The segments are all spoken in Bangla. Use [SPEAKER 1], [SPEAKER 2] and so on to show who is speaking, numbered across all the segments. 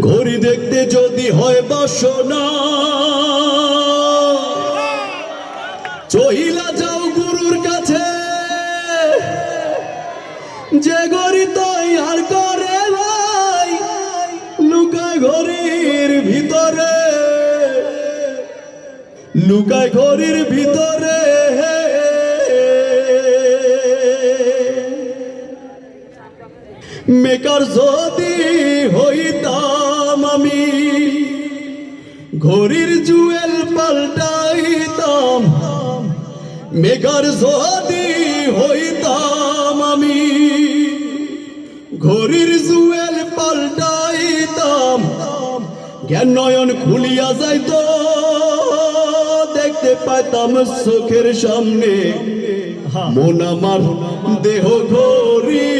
[SPEAKER 1] ঘড়ি দেখতে যদি হয় বাসনা। চহিলা যাও গুরুর কাছে। যে গড়ি তাই আর করে ভাই লুকায় ঘড়ির ভিতরে। লুকায় ঘড়ির ভিতরে। মেকার যদি হইতাম আমি। ঘড়ির জুয়েল পাল্টাইতাম, মেঘার যদি হইতাম আমি। ঘড়ির জুয়েল পাল্টাইতাম, জ্ঞান নয়ন খুলিয়া যাইত। দেখতে পাইতাম চোখের সামনে, মন আমার দেহ ঘড়ি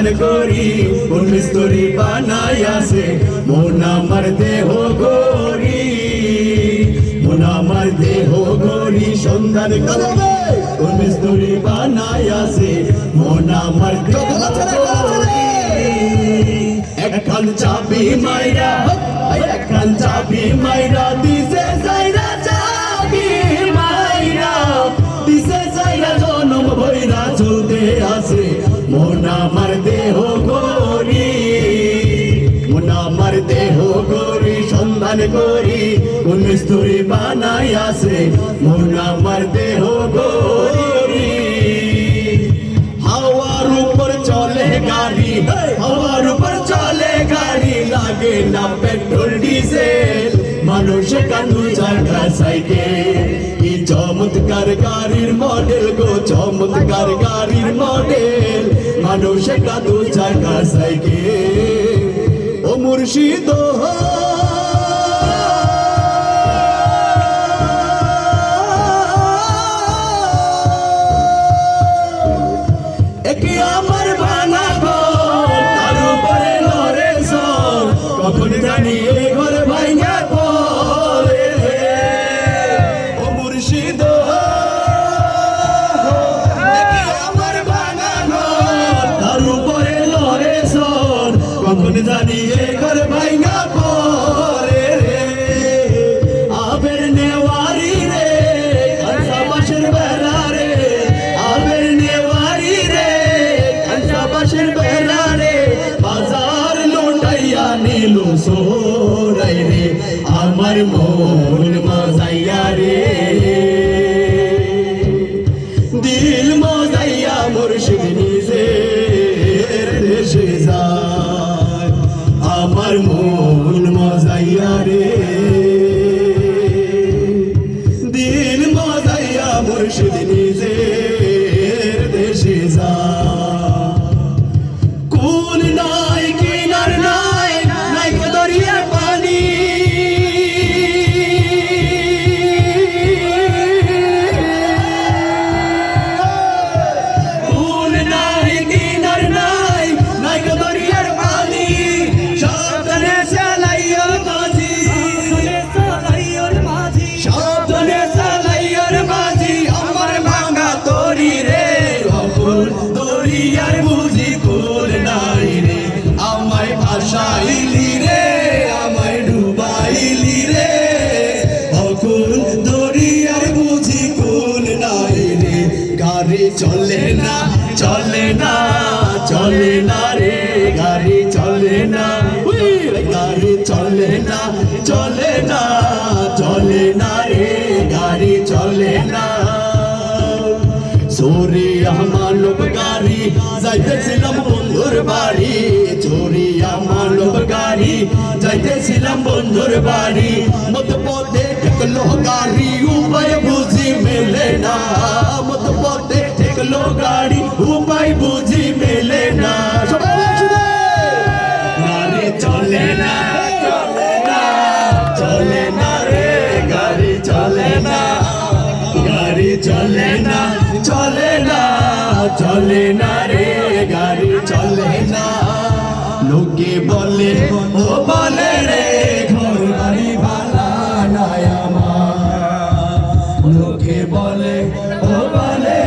[SPEAKER 1] সন্ধান করি কোন মিস্তরি বানাই আছে মন আমার দেহ করি। মন আমার দেহ করি সন্ধান করি কোন মিস্তরি বানাই আছে মন আমার দেহ একখান চাবি মাইরা একখান চাবি মাইরা দিছে যাইরা আমার দেহ করি। মন আমার দেহ করি, সন্ধান করি। কোন মিস্তুরি বানাই আছে, মন আমার দেহ করি। হাওয়ার উপর চলে গাড়ি হাওয়ার উপর চলে গাড়ি, লাগে না পেট্রোল, ডিজেল। মানুষ কান্দু চাকা সাইকেল। চমৎকার গাড়ির মডেল গো, চমৎকার গাড়ির মডেল। মানুষ কান্দু চাকা সাইকেল। ও মুর্শিদ একে সোরাই আমার মন মজাইয়া রে। দিল মজাইয়া মুর্শিদ নিজে দেশে যায়, আমার মন মজাইয়া রে। দিল মজাইয়া মুর্শিদ নিজে দেশে যায়। গাড়ি চলে না চলে না চলে না রে, গাড়ি চলে না। চোরি আমার লোক গাড়ি, যাইতেছিলাম বন্ধুর বাড়ি। চোরি আমার লোক গাড়ি, যাইতেছিলাম বন্ধুর বাড়ি। মত পথে ঠেকলো গাড়ি, উপায় বুঝি মেলে না। মত পথে ঠেকলো গাড়ি, উপায় বুঝি চলে না রে গাড়ি, চলে না। লোকে বলে, ও বলে রে, ঘর বাড়ি ভালা নাই আমার। লোকে বলে, ও বলে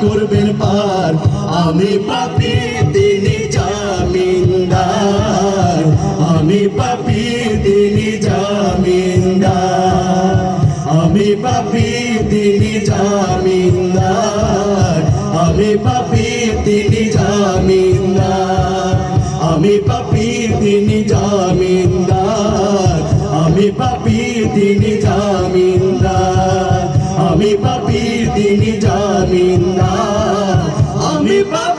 [SPEAKER 1] করবেন পার। আমি পাপি, তিনি জামিনদার। আমি পাপি, তিনি জামিনদার। আমি পাপি, তিনি জামিনদার। আমি পাপি, তিনি জামিনদার। আমি পাপি, তিনি জামিনদার। আমি পাপি, তিনি জামিনদার। আমি পাপি, তিনি জামিনদার। আমি পাপি